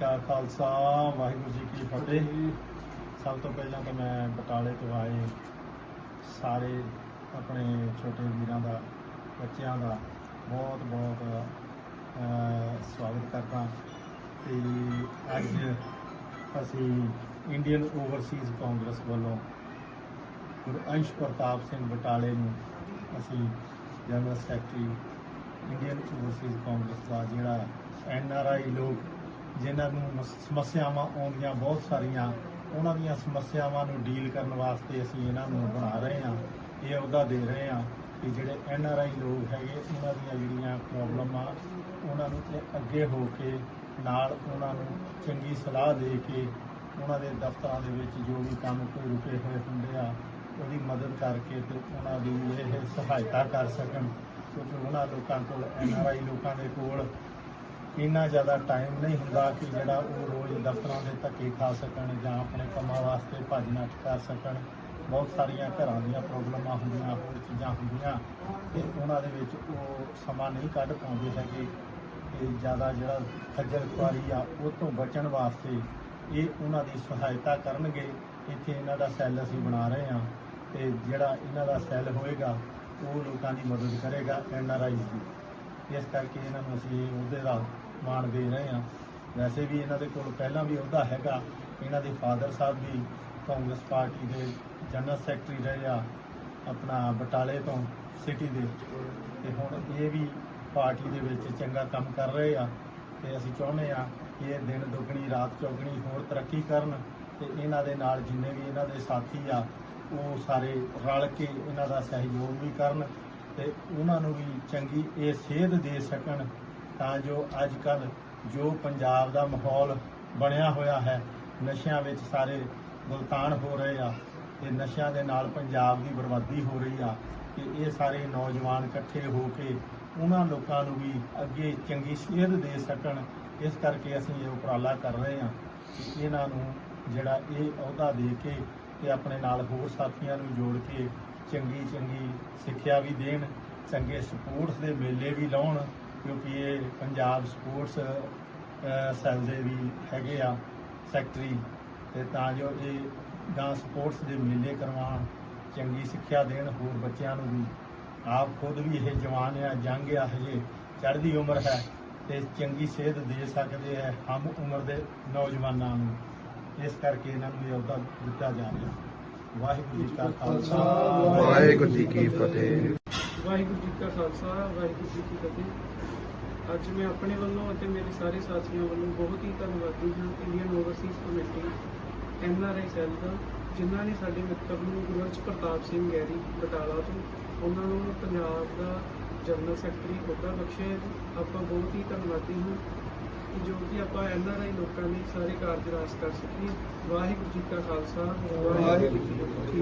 ਕਾ ਖਾਲਸਾ, ਵਾਹਿਗੁਰੂ ਜੀ ਕੀ ਫਤਿਹ। ਸਭ ਤੋਂ ਪਹਿਲਾਂ ਤਾਂ ਮੈਂ ਬਟਾਲੇ ਤੋਂ ਆਏ। ਸਾਰੇ ਆਪਣੇ ਛੋਟੇ ਵੀਰਾਂ ਦਾ, ਬੱਚਿਆਂ ਦਾ ਬਹੁਤ ਬਹੁਤ ਸਵਾਗਤ ਕਰਦਾ ਤੇ ਅੱਜ ਅਸੀਂ ਇੰਡੀਅਨ ਓਵਰਸੀਜ਼ ਕਾਂਗਰਸ ਵੱਲੋਂ ਗੁਰੂ ਅੰਸ਼ ਪ੍ਰਤਾਪ ਸਿੰਘ ਬਟਾਲੇ ਨੂੰ ਅਸੀਂ general secretary, Indian Overseas Congress ਦਾ ਜਿਹੜਾ ਐਨ ਆਰ ਆਈ ਲੋਕ ਜਿਨ੍ਹਾਂ ਨੂੰ ਮਸ- ਸਮੱਸਿਆਵਾਂ ਆਉਂਦੀਆਂ ਬਹੁਤ ਸਾਰੀਆਂ, ਉਹਨਾਂ ਦੀਆਂ ਸਮੱਸਿਆਵਾਂ ਨੂੰ ਡੀਲ ਕਰਨ ਵਾਸਤੇ ਅਸੀਂ ਇਹਨਾਂ ਨੂੰ ਬਣਾ ਰਹੇ ਹਾਂ, ਇਹ ਅਹੁਦਾ ਦੇ ਰਹੇ ਹਾਂ ਕਿ ਜਿਹੜੇ ਐਨ ਆਰ ਆਈ ਲੋਕ ਹੈਗੇ, ਉਹਨਾਂ ਦੀਆਂ ਜਿਹੜੀਆਂ ਪ੍ਰੋਬਲਮਾਂ ਉਹਨਾਂ ਨੂੰ ਇਹ ਅੱਗੇ ਹੋ ਕੇ ਨਾਲ ਉਹਨਾਂ ਨੂੰ ਚੰਗੀ ਸਲਾਹ ਦੇ ਕੇ ਉਹਨਾਂ ਦੇ ਦਫ਼ਤਰਾਂ ਦੇ ਵਿੱਚ ਜੋ ਵੀ ਕੰਮ ਕੋਈ ਰੁਕੇ ਹੋਏ ਹੁੰਦੇ ਆ, ਉਹਦੀ ਮਦਦ ਕਰਕੇ ਤੇ ਉਹਨਾਂ ਦੀ ਇਹ ਸਹਾਇਤਾ ਕਰ ਸਕਣ ਕਿਉਂਕਿ ਉਹਨਾਂ ਲੋਕਾਂ ਕੋਲ ਐਨ ਆਰ ਆਈ ਲੋਕਾਂ ਦੇ ਕੋਲ ਇੰਨਾ ਜ਼ਿਆਦਾ ਟਾਈਮ ਨਹੀਂ ਹੁੰਦਾ ਕਿ ਜਿਹੜਾ ਉਹ ਰੋਜ਼ ਦਫ਼ਤਰਾਂ ਦੇ ਧੱਕੇ ਖਾ ਸਕਣ ਜਾਂ ਆਪਣੇ ਕੰਮਾਂ ਵਾਸਤੇ ਭੱਜ ਨੱਠ ਕਰ ਸਕਣ। ਬਹੁਤ ਸਾਰੀਆਂ ਘਰਾਂ ਦੀਆਂ ਪ੍ਰੋਬਲਮਾਂ ਹੁੰਦੀਆਂ, ਹੋਰ ਚੀਜ਼ਾਂ ਹੁੰਦੀਆਂ ਤੇ ਉਹਨਾਂ ਦੇ ਵਿੱਚ ਉਹ ਸਮਾਂ ਨਹੀਂ ਕੱਢ ਪਾਉਂਦੇ ਹੈਗੇ। ਤੇ ਜ਼ਿਆਦਾ ਜਿਹੜਾ ਖੱਜਲ ਖੁਆਰੀ ਆ, ਉਹ ਤੋਂ ਬਚਣ ਵਾਸਤੇ ਇਹ ਉਹਨਾਂ ਦੀ ਸਹਾਇਤਾ ਕਰਨਗੇ। ਇੱਥੇ ਇਹਨਾਂ ਦਾ ਸੈੱਲ ਅਸੀਂ ਬਣਾ ਰਹੇ ਹਾਂ ਤੇ ਜਿਹੜਾ ਇਹਨਾਂ ਦਾ ਸੈੱਲ ਹੋਏਗਾ, ਉਹ ਲੋਕਾਂ ਦੀ ਮਦਦ ਕਰੇਗਾ, ਐਨ ਆਰ ਆਈ ਦੀ ਇਸ ਕਰਕੇ ਇਹਨਾਂ ਨੂੰ ਅਸੀਂ ਇਹ ਉਹਦੇ ਦਾ ਮਾਣ ਦੇ ਰਹੇ ਹਾਂ। ਵੈਸੇ ਵੀ ਇਹਨਾਂ ਦੇ ਕੋਲ ਪਹਿਲਾਂ ਵੀ ਉਹਦਾ ਹੈਗਾ। ਇਹਨਾਂ ਦੇ ਫਾਦਰ ਸਾਹਿਬ ਵੀ ਕਾਂਗਰਸ ਪਾਰਟੀ ਦੇ ਜਨਰਲ ਸੈਕਟਰੀ ਰਹੇ ਆ, ਆਪਣਾ ਬਟਾਲੇ ਤੋਂ ਸਿਟੀ ਦੇ। ਤੇ ਹੁਣ ਇਹ ਵੀ ਪਾਰਟੀ ਦੇ ਵਿੱਚ ਚੰਗਾ ਕੰਮ ਕਰ ਰਹੇ ਆ। ਤੇ ਅਸੀਂ ਚਾਹੁੰਦੇ ਆ ਕਿ ਇਹ ਦਿਨ ਦੁੱਗਣੀ, ਰਾਤ ਚੌਗਣੀ ਹੋਰ ਤਰੱਕੀ ਕਰਨ ਤੇ ਇਹਨਾਂ ਦੇ ਨਾਲ ਜਿੰਨੇ ਵੀ ਇਹਨਾਂ ਦੇ ਸਾਥੀ ਆ, ਉਹ ਸਾਰੇ ਰਲ ਕੇ ਇਹਨਾਂ ਦਾ ਸਹਿਯੋਗ ਵੀ ਕਰਨ ਤੇ ਉਹਨਾਂ ਨੂੰ ਵੀ ਚੰਗੀ ਇਹ ਸੇਧ ਦੇ ਸਕਣ ਤਾਂ ਜੋ ਅੱਜ ਕੱਲ ਜੋ ਪੰਜਾਬ ਦਾ ਮਾਹੌਲ ਬਣਿਆ ਹੋਇਆ ਹੈ, ਨਸ਼ਿਆਂ ਵਿੱਚ ਸਾਰੇ ਗੁਲਤਾਨ ਹੋ ਰਹੇ ਆ ਤੇ ਨਸ਼ਿਆਂ ਦੇ ਨਾਲ ਪੰਜਾਬ ਦੀ ਬਰਬਾਦੀ ਹੋ ਰਹੀ ਆ ਕਿ ਇਹ ਸਾਰੇ ਨੌਜਵਾਨ ਇਕੱਠੇ ਹੋ ਕੇ ਉਹਨਾਂ ਲੋਕਾਂ ਨੂੰ ਵੀ ਅੱਗੇ ਚੰਗੀ ਸੇਧ ਦੇ ਸਕਣ, ਇਸ ਕਰਕੇ ਅਸੀਂ ਇਹ ਉਪਰਾਲਾ ਕਰ ਰਹੇ ਹਾਂ ਕਿ ਇਹਨਾਂ ਨੂੰ ਜਿਹੜਾ ਇਹ ਅਹੁਦਾ ਦੇ ਕੇ ਤੇ ਆਪਣੇ ਨਾਲ ਹੋਰ ਸਾਥੀਆਂ ਨੂੰ ਜੋੜ ਕੇ ਚੰਗੀ ਚੰਗੀ ਸਿੱਖਿਆ ਵੀ ਦੇਣ ਚੰਗੇ ਸਪੋਰਟਸ ਦੇ ਮੇਲੇ ਵੀ ਲਾਉਣ ਕਿਉਂਕਿ ਇਹ ਪੰਜਾਬ ਸਪੋਰਟਸ ਅਹ, ਸੈੱਲ ਦੇ ਵੀ ਹੈਗੇ ਆ ਸੈਕਟਰੀ ਤੇ ਤਾਂ ਜੋ ਇਹ ਗਾਂ ਸਪੋਰਟਸ ਦੇ ਮੇਲੇ ਕਰਵਾਉਣ ਚੰਗੀ ਸਿੱਖਿਆ ਦੇਣ ਹੋਰ ਬੱਚਿਆਂ ਨੂੰ ਵੀ। ਆਪ ਖੁਦ ਵੀ ਇਹ ਜਵਾਨ ਆ ਜੰਗ ਆ ਹਜੇ ਚੜ੍ਹਦੀ ਉਮਰ ਹੈ ਤੇ ਚੰਗੀ ਸਿਹਤ ਦੇ ਸਕਦੇ ਹੈ ਹਮ ਉਮਰ ਦੇ ਨੌਜਵਾਨਾਂ ਨੂੰ। ਇਸ ਕਰਕੇ ਇਹਨਾਂ ਨੂੰ ਇਹ ਅਹੁਦਾ ਦਿੱਤਾ ਜਾ ਰਿਹਾ। ਵਾਹਿਗੁਰੂ ਜੀ ਕਾ ਖਾਲਸਾ ਵਾਹਿਗੁਰੂ ਜੀ ਕੀ ਫਤਿਹ ਵਾਹਿਗੁਰੂ ਜੀ ਕਾ ਖਾਲਸਾ ਵਾਹਿਗੁਰੂ ਜੀ ਕੀ ਫਤਿਹ ਅੱਜ ਮੈਂ ਆਪਣੇ ਵੱਲੋਂ ਅਤੇ ਮੇਰੇ ਸਾਰੇ ਸਾਥੀਆਂ ਵੱਲੋਂ ਬਹੁਤ ਹੀ ਧੰਨਵਾਦੀ ਹਾਂ Indian Overseas committee N R I cell ਦਾ ਜਿਨ੍ਹਾਂ ਨੇ ਸਾਡੇ ਮਿੱਤਰ ਨੂੰ ਗੁਰਵੰਸ਼ ਪ੍ਰਤਾਪ ਸਿੰਘ ਗੈਰੀ ਬਟਾਲਾ ਤੋਂ ਉਹਨਾਂ ਨੂੰ ਪੰਜਾਬ ਦਾ ਜਨਰਲ ਸੈਕਟਰੀ ਅਹੁਦਾ ਬਖਸ਼ਿਆ ਹੈ। ਆਪਾਂ ਬਹੁਤ ਹੀ ਧੰਨਵਾਦੀ ਹਾਂ ਕਿ ਜੋ ਕਿ ਆਪਾਂ ਐਨ ਆਰ ਲੋਕਾਂ ਲਈ ਸਾਰੇ ਕਾਰਜ ਰਾਸ ਕਰ ਸਕੀਏ। ਵਾਹਿਗੁਰੂ ਜੀ ਕਾ ਖਾਲਸਾ, ਵਾਹਿਗੁਰੂ ਜੀ ਕੀ ਫਤਿਹ।